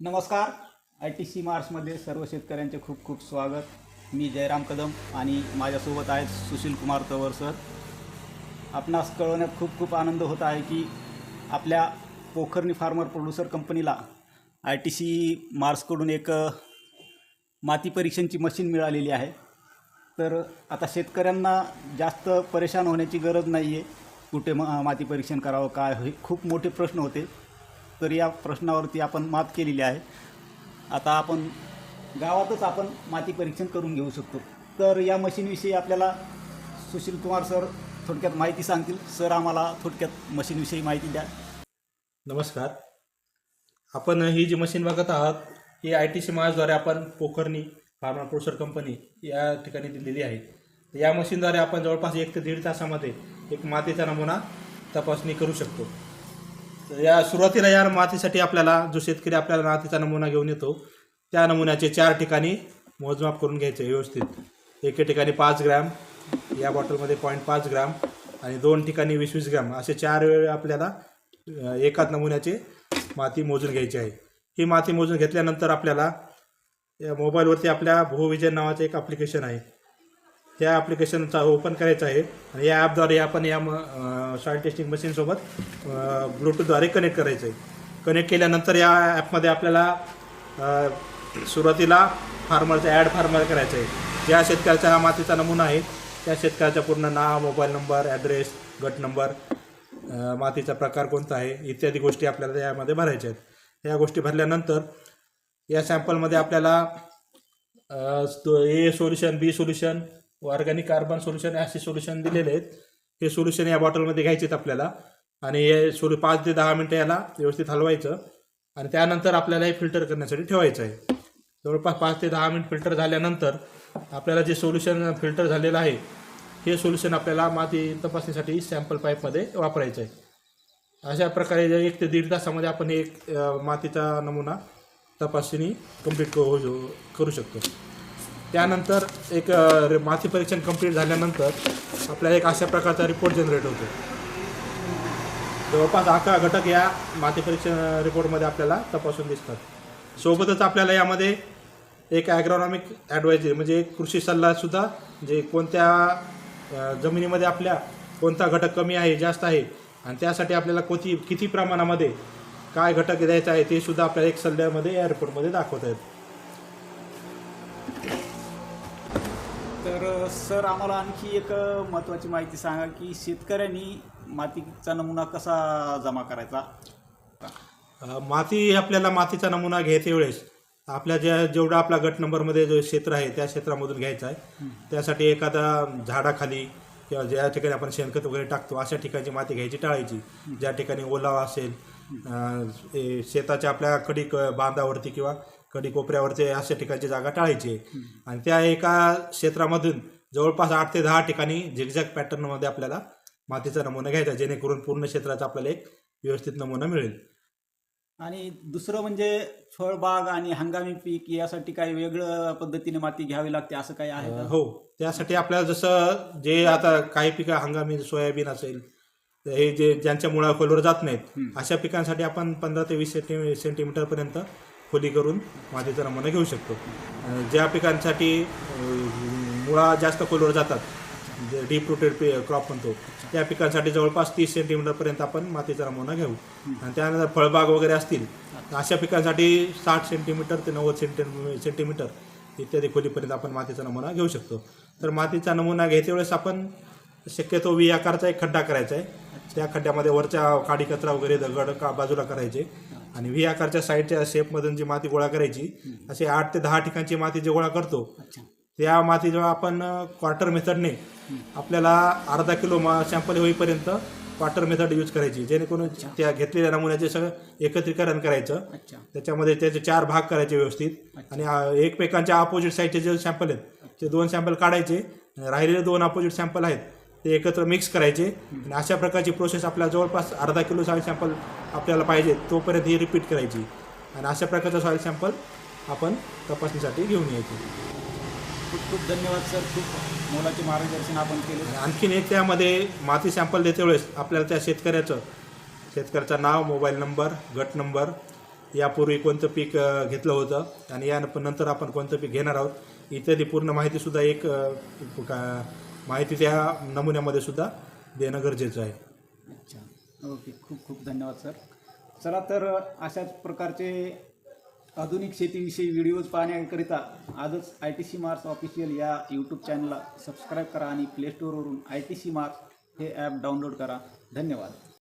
नमस्कार. I T C मार्समध्ये सर्व शेतकऱ्यांचे खूप खूप स्वागत. मी जयराम कदम आणि माझ्यासोबत आहेत सुशील कुमार तवर सर. आपणास कळवण्यात खूप खूप आनंद होत आहे की आपल्या पोखरणी फार्मर प्रोड्युसर कंपनीला आय टी सी मार्सकडून एक माती परीक्षणची मशीन मिळालेली आहे. तर आता शेतकऱ्यांना जास्त परेशान होण्याची गरज नाही आहे कुठे म माती परीक्षण करावं काय हे खूप मोठे प्रश्न होते. तर या प्रश्नावरती आपण मात केलेली आहे. आता आपण गावातच आपण माती परीक्षण करून घेऊ शकतो. तर या मशीनविषयी आपल्याला सुशील कुमार सर थोडक्यात माहिती सांगतील. सर आम्हाला थोडक्यात मशीनविषयी माहिती द्या. नमस्कार. आपण ही जी मशीन बघत आहात ही आय टी सी महाजद्वारे आपण पोखरणी फार्मा प्रोसर कंपनी या ठिकाणी दिलेली आहे. या मशीनद्वारे आपण जवळपास एक ते दीड तासामध्ये एक मातीचा नमुना तपासणी करू शकतो. या सुरुवातीला या मातीसाठी आपल्याला जो शेतकरी आपल्याला मातीचा नमुना घेऊन येतो त्या नमुन्याचे चार ठिकाणी मोजमाप करून घ्यायचे व्यवस्थित. एके ठिकाणी पाच ग्रॅम या बॉटलमध्ये पॉईंट पाच ग्राम आणि दोन ठिकाणी वीस वीस ग्राम असे चार वेळ आपल्याला एकाच नमुन्याचे माती मोजून घ्यायची आहे. ही माती मोजून घेतल्यानंतर आपल्याला या मोबाईलवरती आपल्या भूविजन नावाचं एक ॲप्लिकेशन आहे. त्या ॲप्लिकेशनचा ओपन करायचं आहे. आणि या ॲपद्वारे आपण या सॉईल टेस्टिंग मशीनसोबत ब्लूटूथद्वारे कनेक्ट करायचं आहे. कनेक्ट केल्यानंतर या ॲपमध्ये आपल्याला सुरुवातीला फार्मरचा ॲड फार्मर करायचं आहे. ज्या शेतकऱ्याचा हा मातीचा नमुना आहे त्या शेतकऱ्याचा पूर्ण नाव मोबाईल नंबर ॲड्रेस गट नंबर मातीचा प्रकार कोणता आहे इत्यादी गोष्टी आपल्याला यामध्ये भरायच्या आहेत. या गोष्टी भरल्यानंतर या सॅम्पलमध्ये आपल्याला A solution B solution organic carbon solution असे सोल्युशन दिलेले आहेत. हे सोल्युशन या बॉटलमध्ये घ्यायचे आहेत आपल्याला. आणि हे सोल्यू पाच ते दहा मिनटं याला व्यवस्थित हलवायचं. आणि त्यानंतर आपल्याला हे फिल्टर करण्यासाठी ठेवायचं आहे. जवळपास पाच ते दहा मिनिट फिल्टर झाल्यानंतर आपल्याला जे सोल्युशन फिल्टर झालेलं आहे हे सोल्युशन आपल्याला माती तपासणीसाठी सॅम्पल पाईपमध्ये वापरायचं आहे. अशा प्रकारे जे एक ते दीड तासामध्ये आपण एक मातीचा नमुना तपासणी कंप्लीट करू करू शकतो. त्यानंतर एक माती परीक्षण कंप्लीट झाल्यानंतर आपल्याला एक अशा प्रकारचा रिपोर्ट जनरेट होतो. जवळपास अकरा घटक या माती परीक्षण रिपोर्टमध्ये आपल्याला तपासून दिसतात. सोबतच आपल्याला यामध्ये एक ॲग्रॉनॉमिक ॲडवायझरी म्हणजे एक कृषी सल्लासुद्धा जे कोणत्या जमिनीमध्ये आपल्या कोणता घटक कमी आहे जास्त आहे आणि त्यासाठी आपल्याला कोणती किती प्रमाणामध्ये काय घटक द्यायचा आहे ते सुद्धा आपल्याला एक सल्ल्यामध्ये या रिपोर्टमध्ये दाखवता येतं. तर सर आम्हाला आणखी एक महत्त्वाची माहिती सांगा की शेतकऱ्यांनी मातीचा नमुना कसा जमा करायचा? अ, माती आपल्याला मातीचा नमुना घ्यायच्या वेळेस आपल्या ज्या जेवढा आपला गट नंबरमध्ये जो क्षेत्र आहे त्या क्षेत्रामधून घ्यायचा आहे. त्यासाठी एखादा झाडाखाली किंवा ज्या ठिकाणी आपण शेणखत वगैरे टाकतो अशा ठिकाणची माती घ्यायची टाळायची. ज्या ठिकाणी ओलावा असेल शेताच्या आपल्या कडी बांधावरती किंवा कडी कोपऱ्यावरती अशा ठिकाणची जागा टाळायची. आणि त्या एका क्षेत्रामधून जवळपास आठ ते दहा ठिकाणी झिगझॅग पॅटर्नमध्ये आपल्याला मातीचा नमुना घ्यायचा जेणेकरून पूर्ण क्षेत्राचा आपल्याला एक व्यवस्थित नमुना मिळेल. आणि दुसरं म्हणजे फळबाग आणि हंगामी पीक यासाठी काही वेगळं पद्धतीने माती घ्यावी लागते असं काही आहे हो त्यासाठी आपल्याला जसं जे आता काही पिकं हंगामी सोयाबीन असेल हे जे ज्यांच्या मुळा खोलवर जात नाहीत अशा पिकांसाठी आपण पंधरा ते वीस सेंटी सेंटीमीटरपर्यंत खोली करून मातीचा नमुना घेऊ शकतो. ज्या पिकांसाठी मुळा जास्त खोलवर जातात जे डीप रुटेड क्रॉप म्हणतो त्या पिकांसाठी जवळपास तीस सेंटीमीटरपर्यंत आपण मातीचा नमुना घेऊ. आणि त्यानंतर फळबाग वगैरे असतील तर अशा पिकांसाठी साठ सेंटीमीटर ते नव्वद सेंटी सेंटीमीटर इत्यादी खोलीपर्यंत आपण मातीचा नमुना घेऊ शकतो. तर मातीचा नमुना घ्यायच्या वेळेस आपण शक्यतो व्ही आकारचा एक खड्डा करायचा आहे. त्या खड्ड्यामध्ये वरच्या काडी कचरा वगैरे दगड का बाजूला करायचे. आणि व्ही आकारच्या साईडच्या शेपमधून जी माती गोळा करायची असे आठ ते दहा ठिकाणची माती जे गोळा करतो त्या माती जेव्हा आपण क्वार्टर मेथडने आपल्याला अर्धा किलो मा सॅम्पल होईपर्यंत क्वार्टर मेथड यूज करायची. जेणेकरून त्या घेतलेल्या नमुन्याचे सगळं एकत्रीकरण करायचं. त्याच्यामध्ये त्याचे चार भाग करायचे व्यवस्थित. आणि एकमेकांच्या अपोजिट साईडचे जे सॅम्पल आहेत ते दोन सॅम्पल काढायचे. राहिलेले दोन अपोजिट सॅम्पल आहेत. ते एकत्र मिक्स करायचे. आणि अशा प्रकारची प्रोसेस आपल्याला जवळपास अर्धा किलो सॉईल सॅम्पल आपल्याला पाहिजे तोपर्यंत ही रिपीट करायची. आणि अशा प्रकारचा सॉईल सॅम्पल आपण तपासणीसाठी घेऊन यायचे. खूप खूप धन्यवाद सर खूप मोलाचे मार्गदर्शन आपण केले. आणि आणखीन एक त्यामध्ये माती सॅम्पल देते वेळेस आपल्याला त्या शेतकऱ्याचं शेतकऱ्याचं नाव मोबाईल नंबर गट नंबर यापूर्वी कोणतं पीक घेतलं होतं आणि या नंतर आपण कोणतं पीक घेणार आहोत इत्यादी पूर्ण माहितीसुद्धा एक माहिती त्या नमुन्यामध्ये सुद्धा देणं गरजेचं आहे. अच्छा. ओके. खूप खूप धन्यवाद सर. चला तर अशाच प्रकारचे आधुनिक शेतीविषयी व्हिडिओज पाहण्याकरिता आजच I T C MAARS official या यूट्यूब चॅनलला सबस्क्राईब करा आणि प्ले स्टोरवरून आय टी सी मार्स हे ॲप डाउनलोड करा. धन्यवाद.